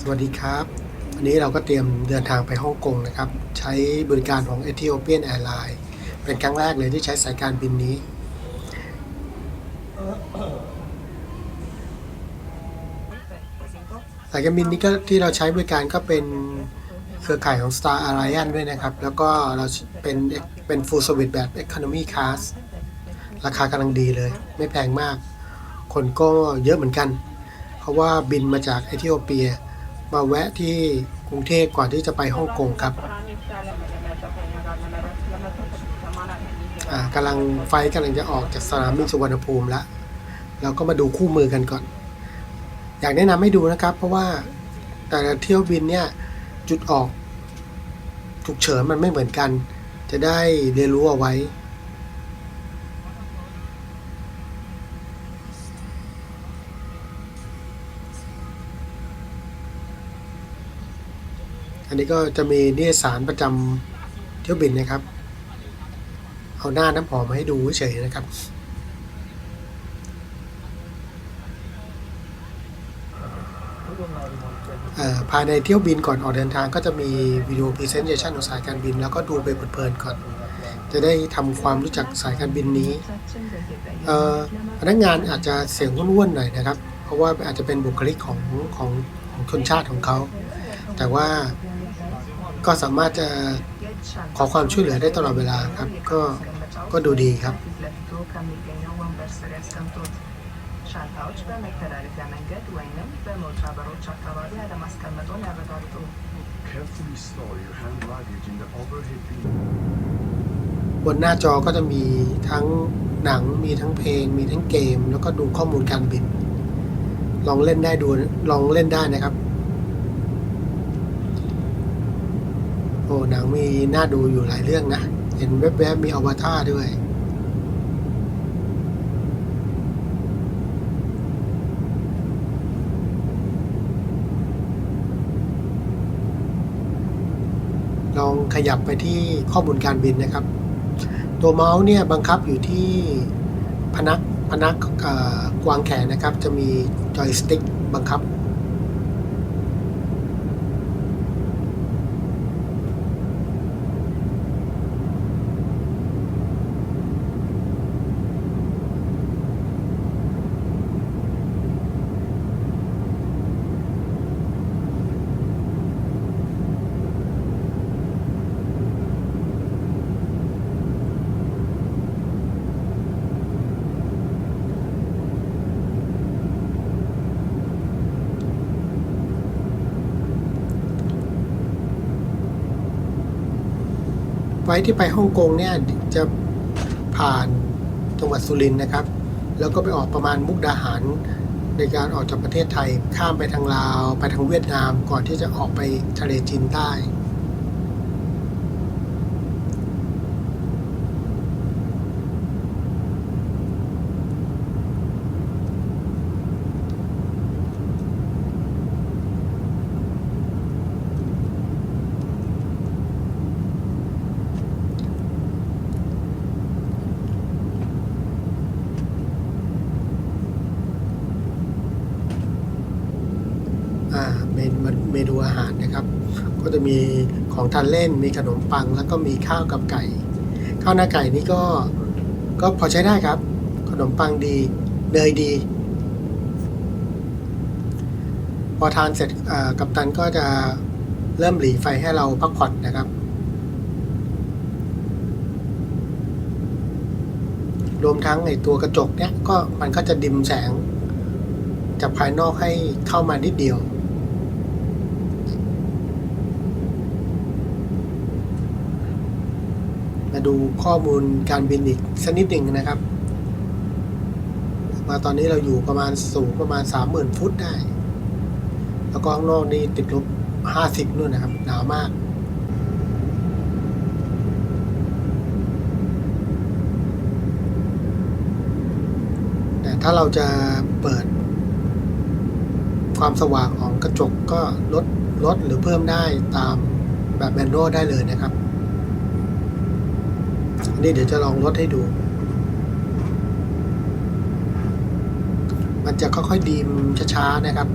สวัสดีครับวันนี้เราก็เตรียมเดินทางไปฮ่องกงนะครับ ใช้บริการของ Ethiopian Airlines เป็นครั้งแรกเลยที่ใช้สายการบินนี้ สายการบินนี้ก็ที่เราใช้บริการก็เป็นเครือข่ายของ Star Alliance ด้วยนะครับ แล้วก็เราเป็นเป็น full service แบบ Economy Class ราคากำลังดีเลย ไม่แพงมาก คนก็เยอะเหมือนกัน เพราะว่าบินมาจากเอธิโอเปีย มาแวะที่กรุงเทพก่อนที่จะไปฮ่องกงครับอ่ากำลังไฟกำลังจะออกจากสนามบินสุวรรณภูมิแล้วเราก็มาดูคู่มือกันก่อน อยากแนะนำให้ดูนะครับ เพราะว่าแต่ละเที่ยวบินเนี่ยจุดออกฉุกเฉินมันไม่เหมือนกัน จะได้เรียนรู้เอาไว้ อันนี้ก็จะมีนิยสารประจำเที่ยวบินนะครับ เอาหน้าน้ำหอมมาให้ดูเฉยนะครับเอ่อภายในเที่ยวบินก่อนออกเดินทางก็จะมีวิดีโอพรีเซนเ t ชันของสายการบิน แล้วก็ดูไปเพลินๆก่อน จะได้ทำความรู้จักสายการบินนี้เอ่อพนักงานอาจจะเสียงว้วนๆหน่อยนะครับ เพราะว่าอาจจะเป็นบุคลิกของของของชนชาติของเขา แต่ว่า ก็สามารถจะขอความช่วยเหลือได้ตลอดเวลาครับ ก็ก็ดูดีครับ บนหน้าจอก็จะมีทั้งหนังมีทั้งเพลง มีทั้งเกม แล้วก็ดูข้อมูลการบิน ลองเล่นได้ดูลองเล่นได้นะครับ อ้หนังมีน่าดูอยู่หลายเรื่องนะ เห็นแวบๆมีอวตารด้วยลองขยับไปที่ข้อมูลการบินนะครับ ตัวเมาส์เนี่ยบังคับอยู่ที่พนักพนักกวางแขนนะครับ จะมีจอยสติ๊กบังคับ ล์ที่ไปฮ่องกงเนี่ยจะผ่านจังหวัดสุรินทร์นะครับ แล้วก็ไปออกประมาณมุกดาหารในการออกจากประเทศไทยข้ามไปทางลาว ไปทางเวียดนาม ก่อนที่จะออกไปทะเลจีนใต้ อ่าเมน เมนูอาหารนะครับ ก็จะมีของทานเล่นมีขนมปัง แล้วก็มีข้าวกับไก่ ข้าวหน้าไก่นี่ก็ก็พอใช้ได้ครับ ขนมปังดีเนยดี พอทานเสร็จกัปตันก็จะเริ่มหลีไฟให้เราพักผ่อนนะครับ รวมทั้งในตัวกระจกเนี่ยก็มันก็จะดิมแสงจากภายนอกให้เข้ามานิดเดียว มา ดูข้อมูลการบินอีกสักนิดหนึ่งนะครับ มาตอนนี้เราอยู่ประมาณสูงประมาณสามหมื่นฟุตได้ แล้วก็ข้างนอกนี่ติดลบห้าสิบนู่นนะครับ หนาวมากแต่ถ้าเราจะเปิด ความสว่างของกระจกก็ลดลดหรือเพิ่มได้ตามแบบแมนนวลได้เลยนะครับ อันนี้เดี๋ยวจะลองลดให้ดู มันจะค่อยๆดีมช้าๆนะครับ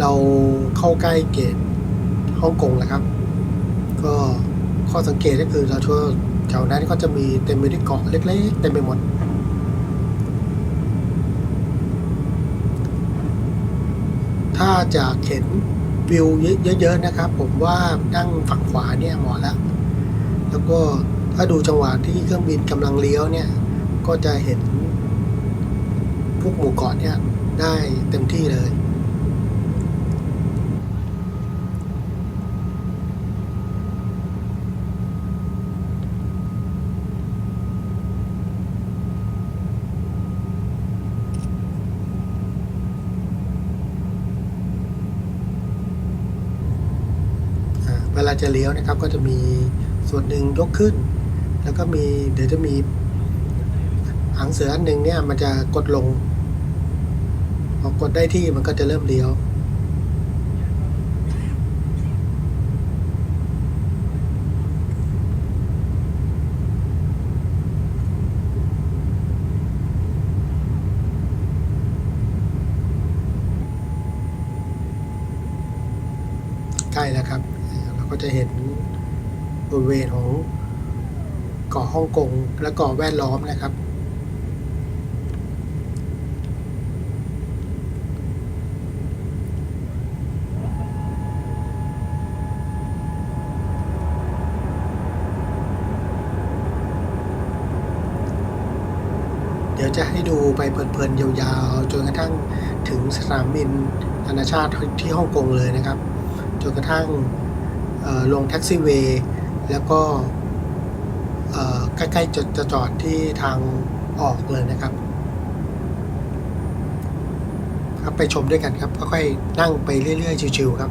เราเข้าใกล้เกตฮ่องกงแล้วครับ ก็ ข้อสังเกตก็คือเราทั่วแถวนั้นก็จะมีเต็มไปด้วยเกาะเล็กๆเต็มไปหมด ถ้าจะเห็นวิวเยอะๆนะครับ ผมว่านั่งฝั่งขวาเนี่ยเหมาะแล้ว แล้วก็ถ้าดูจังหวะที่เครื่องบินกำลังเลี้ยวเนี่ย ก็จะเห็นพวกหมู่เกาะเนี่ยได้เต็มที่เลย อ่า เวลาจะเลี้ยวนะครับ ก็จะมีส่วนหนึ่งยกขึ้น แล้วก็มีเดี๋ยวจะมีหางเสืออันหนึ่งเนี่ยมันจะกดลงพอกดได้ที่มันก็จะเริ่มเลี้ยว ใกล้แล้วครับเอ่อเราก็จะเห็นบ ริเวณของเกาะฮ่องกงและเกาะแวดล้อมนะครับ เดี๋ยวจะให้ดูไปเพลินๆยาวๆจนกระทั่งถึงสนามบินนานาชาติที่ฮ่องกงเลยนะครับ จนกระทั่งลงแท็กซี่เวย์ แล้วก็ใกล้ๆจะจะจอดที่ทางออกเลยนะครับ ครับไปชมด้วยกันครับค่อยๆนั่งไปเรื่อยๆชิวๆครับ